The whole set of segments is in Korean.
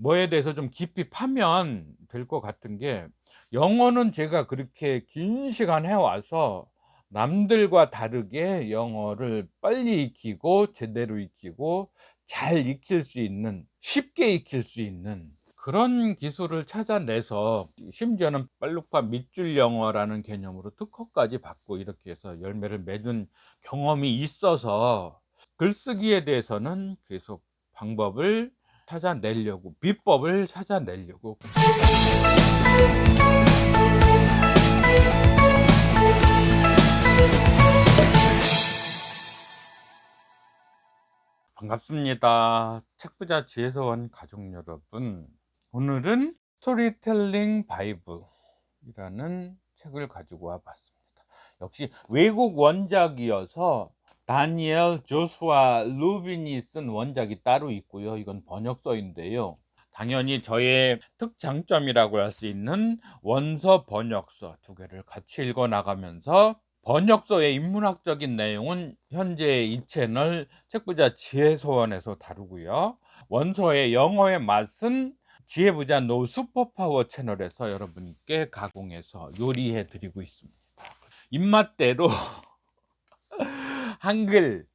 뭐에 대해서 좀 깊이 파면 될 것 같은 게 영어는 제가 그렇게 긴 시간 해와서 남들과 다르게 영어를 빨리 익히고 제대로 익히고 잘 익힐 수 있는 쉽게 익힐 수 있는 그런 기술을 찾아내서 심지어는 빨룩파 밑줄 영어라는 개념으로 특허까지 받고 이렇게 해서 열매를 맺은 경험이 있어서 글쓰기에 대해서는 계속 방법을 찾아내려고 비법을 찾아내려고 반갑습니다. 책부자 지혜서원 가족 여러분. 오늘은 스토리텔링 바이브이라는 책을 가지고 와 봤습니다. 역시 외국 원작이어서 다니엘 조수아 루빈이 쓴 원작이 따로 있고요. 이건 번역서인데요. 당연히 저의 특장점이라고 할 수 있는 원서 번역서 두 개를 같이 읽어 나가면서 번역서의 인문학적인 내용은 현재 이 채널 책부자 지혜소원에서 다루고요. 원서의 영어의 맛은 지혜부자 노 슈퍼파워 채널에서 여러분께 가공해서 요리해 드리고 있습니다. 입맛대로 한글,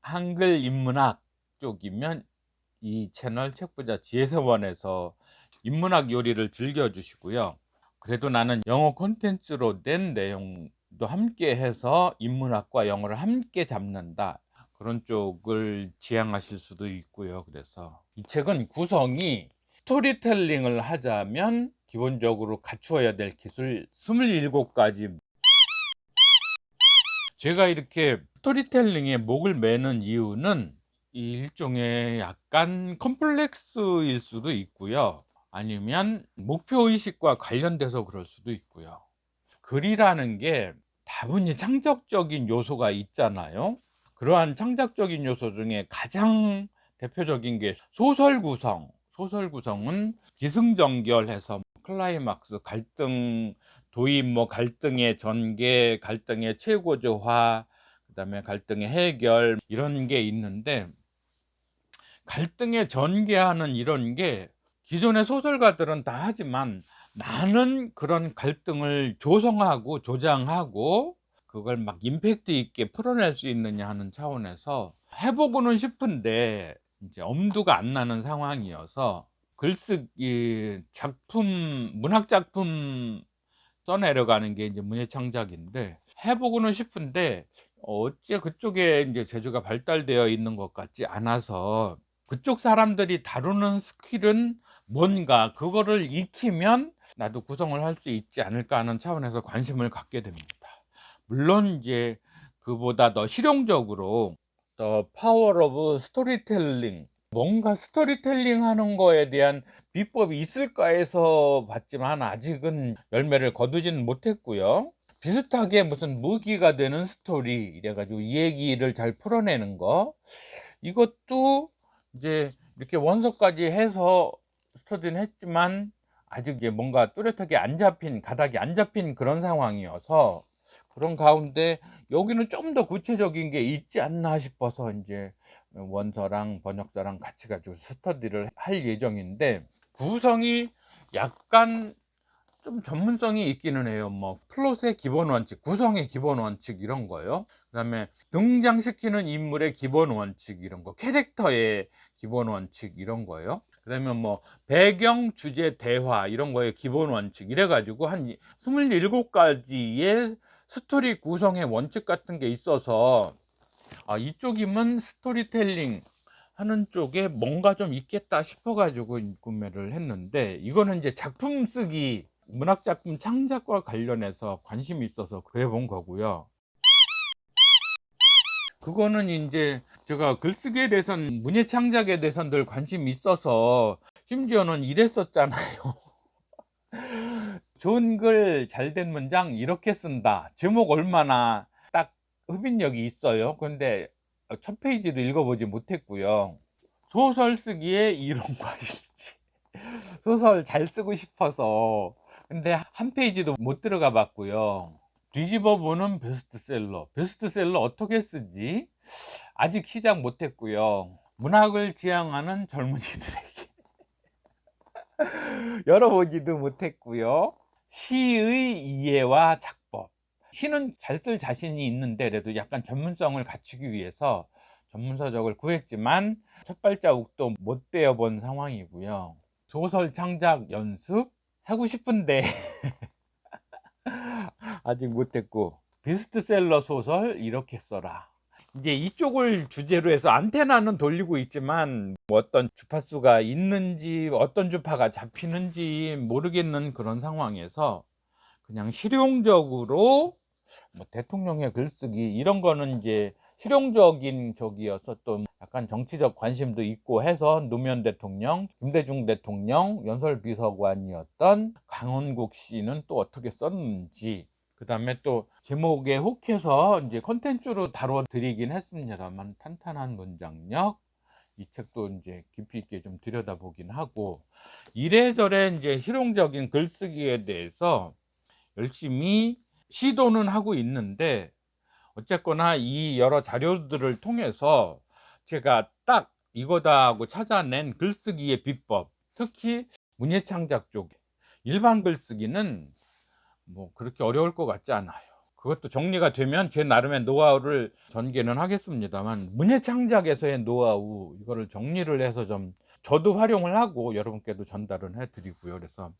한글 인문학 쪽이면 이 채널 책부자 지혜서원에서 인문학 요리를 즐겨주시고요. 그래도 나는 영어 콘텐츠로 된 내용도 함께 해서 인문학과 영어를 함께 잡는다. 그런 쪽을 지향하실 수도 있고요. 그래서 이 책은 구성이 스토리텔링을 하자면 기본적으로 갖추어야 될 기술 27가지 제가 이렇게 스토리텔링에 목을 매는 이유는 이 일종의 약간 컴플렉스일 수도 있고요. 아니면 목표 의식과 관련돼서 그럴 수도 있고요. 글이라는 게 다분히 창작적인 요소가 있잖아요. 그러한 창작적인 요소 중에 가장 대표적인 게 소설 구성. 소설 구성은 기승전결해서 클라이막스 갈등 도입 뭐 갈등의 전개, 갈등의 최고조화, 그다음에 갈등의 해결 이런 게 있는데 갈등의 전개하는 이런 게 기존의 소설가들은 다 하지만 나는 그런 갈등을 조성하고 조장하고 그걸 막 임팩트 있게 풀어낼 수 있느냐 하는 차원에서 해보고는 싶은데 이제 엄두가 안 나는 상황이어서 글쓰기 작품 문학 작품 써내려가는 게 이제 문예창작인데 해보고는 싶은데 어째 그쪽에 이제 재주가 발달되어 있는 것 같지 않아서 그쪽 사람들이 다루는 스킬은 뭔가 그거를 익히면 나도 구성을 할 수 있지 않을까 하는 차원에서 관심을 갖게 됩니다. 물론 이제 그보다 더 실용적으로 더 파워 오브 스토리텔링 뭔가 스토리텔링 하는 거에 대한 비법이 있을까 해서 봤지만 아직은 열매를 거두지는 못했고요. 비슷하게 무슨 무기가 되는 스토리 이래가지고 이 얘기를 잘 풀어내는 거 이것도 이제 이렇게 원서까지 해서 스터디는 했지만 아직 이제 뭔가 뚜렷하게 안 잡힌 가닥이 안 잡힌 그런 상황이어서 그런 가운데 여기는 좀 더 구체적인 게 있지 않나 싶어서 이제 원서랑 번역서랑 같이 가지고 스터디를 할 예정인데 구성이 약간 좀 전문성이 있기는 해요. 뭐 플롯의 기본 원칙, 구성의 기본 원칙 이런 거요. 그다음에 등장시키는 인물의 기본 원칙 이런 거, 캐릭터의 기본 원칙 이런 거요. 그다음에 뭐 배경, 주제, 대화 이런 거의 기본 원칙 이래 가지고 한 27가지의 스토리 구성의 원칙 같은 게 있어서 아, 이쪽이면 스토리텔링 하는 쪽에 뭔가 좀 있겠다 싶어 가지고 구매를 했는데 이거는 이제 작품 쓰기 문학 작품 창작과 관련해서 관심이 있어서 그래 본 거고요. 그거는 이제 제가 글쓰기에 대해서는 문예 창작에 대해서는 늘 관심이 있어서 심지어는 이랬었잖아요. 좋은 글 잘된 문장 이렇게 쓴다. 제목 얼마나 딱 흡인력이 있어요. 그런데 첫 페이지도 읽어보지 못했고요. 소설 쓰기에 이론과 실지. 소설 잘 쓰고 싶어서 근데 한 페이지도 못 들어가 봤고요. 뒤집어 보는 베스트셀러. 베스트셀러 어떻게 쓰지? 아직 시작 못 했고요. 문학을 지향하는 젊은이들에게. 열어보지도 못했고요. 시의 이해와 작법. 시는 잘 쓸 자신이 있는데 그래도 약간 전문성을 갖추기 위해서 전문서적을 구했지만 첫 발자국도 못 떼어 본 상황이고요. 소설 창작 연습 하고 싶은데 아직 못했고 베스트셀러 소설 이렇게 써라. 이제 이쪽을 주제로 해서 안테나는 돌리고 있지만 뭐 어떤 주파수가 있는지 어떤 주파가 잡히는지 모르겠는 그런 상황에서 그냥 실용적으로 뭐 대통령의 글쓰기 이런 거는 이제 실용적인 적이어서 또 약간 정치적 관심도 있고 해서 노무현 대통령, 김대중 대통령, 연설 비서관이었던 강원국 씨는 또 어떻게 썼는지 그 다음에 또 제목에 혹해서 이제 컨텐츠로 다뤄드리긴 했습니다만 탄탄한 문장력 이 책도 이제 깊이 있게 좀 들여다보긴 하고 이래저래 이제 실용적인 글쓰기에 대해서 열심히 시도는 하고 있는데 어쨌거나 이 여러 자료들을 통해서 제가 딱 이거다 하고 찾아낸 글쓰기의 비법 특히 문예창작 쪽에. 일반 글쓰기는 뭐 그렇게 어려울 것 같지 않아요. 그것도 정리가 되면 제 나름의 노하우를 전개는 하겠습니다만 문예창작에서의 노하우 이거를 정리를 해서 좀 저도 활용을 하고 여러분께도 전달은 해드리고요. 그래서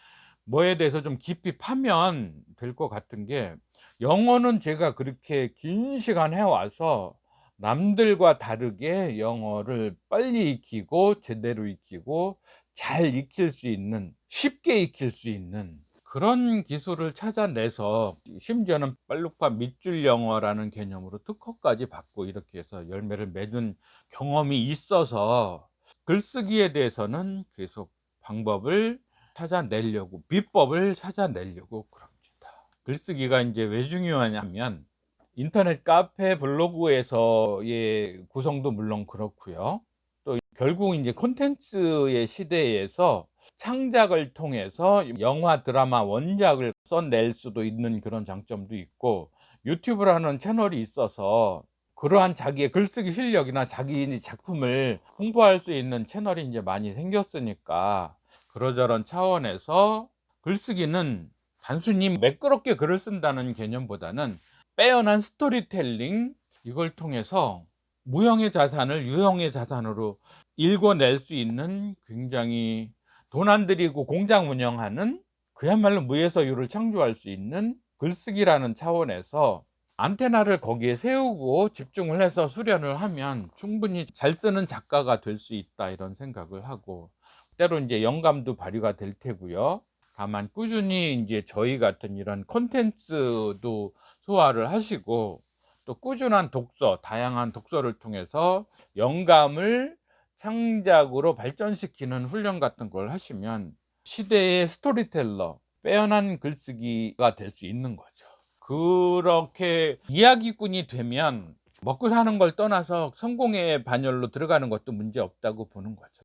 뭐에 대해서 좀 깊이 파면 될 것 같은 게 영어는 제가 그렇게 긴 시간 해와서 남들과 다르게 영어를 빨리 익히고 제대로 익히고 잘 익힐 수 있는 쉽게 익힐 수 있는 그런 기술을 찾아내서 심지어는 빨룩파 밑줄 영어라는 개념으로 특허까지 받고 이렇게 해서 열매를 맺은 경험이 있어서 글쓰기에 대해서는 계속 방법을 찾아내려고 비법을 찾아내려고 그럽니다. 글쓰기가 이제 왜 중요하냐면 인터넷 카페 블로그에서의 구성도 물론 그렇고요. 또 결국 이제 콘텐츠의 시대에서 창작을 통해서 영화 드라마 원작을 써낼 수도 있는 그런 장점도 있고 유튜브라는 채널이 있어서 그러한 자기의 글쓰기 실력이나 자기 작품을 홍보할 수 있는 채널이 이제 많이 생겼으니까 그러저런 차원에서 글쓰기는 단순히 매끄럽게 글을 쓴다는 개념보다는 빼어난 스토리텔링 이걸 통해서 무형의 자산을 유형의 자산으로 읽어낼 수 있는 굉장히 돈 안 들이고 공장 운영하는 그야말로 무에서 유를 창조할 수 있는 글쓰기라는 차원에서 안테나를 거기에 세우고 집중을 해서 수련을 하면 충분히 잘 쓰는 작가가 될 수 있다 이런 생각을 하고 때로 이제 영감도 발휘가 될 테고요. 다만 꾸준히 이제 저희 같은 이런 콘텐츠도 소화를 하시고 또 꾸준한 독서, 다양한 독서를 통해서 영감을 창작으로 발전시키는 훈련 같은 걸 하시면 시대의 스토리텔러, 빼어난 글쓰기가 될 수 있는 거죠. 그렇게 이야기꾼이 되면 먹고 사는 걸 떠나서 성공의 반열로 들어가는 것도 문제 없다고 보는 거죠.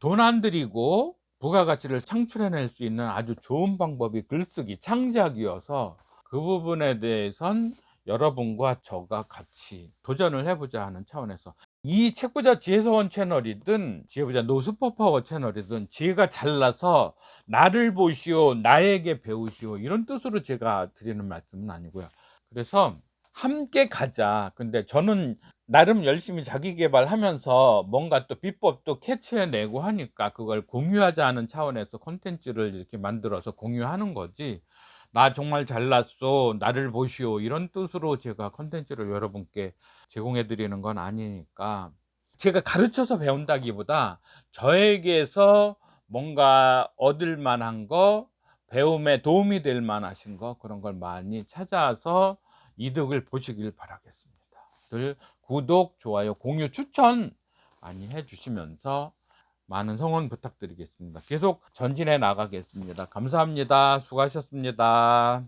돈 안 들이고 부가가치를 창출해낼 수 있는 아주 좋은 방법이 글쓰기, 창작이어서 그 부분에 대해선 여러분과 저가 같이 도전을 해보자 하는 차원에서 이 책부자 지혜서원 채널이든 지혜부자 노스퍼파워 채널이든 지혜가 잘나서 나를 보시오 나에게 배우시오 이런 뜻으로 제가 드리는 말씀은 아니고요. 그래서 함께 가자. 근데 저는 나름 열심히 자기 개발하면서 뭔가 또 비법도 캐치해내고 하니까 그걸 공유하자 하는 차원에서 콘텐츠를 이렇게 만들어서 공유하는 거지 나 정말 잘났어 나를 보시오 이런 뜻으로 제가 컨텐츠를 여러분께 제공해 드리는 건 아니니까 제가 가르쳐서 배운다기보다 저에게서 뭔가 얻을 만한 거 배움에 도움이 될 만하신 거 그런 걸 많이 찾아서 이득을 보시길 바라겠습니다. 늘 구독, 좋아요, 공유, 추천 많이 해주시면서 많은 성원 부탁드리겠습니다. 계속 전진해 나가겠습니다. 감사합니다. 수고하셨습니다.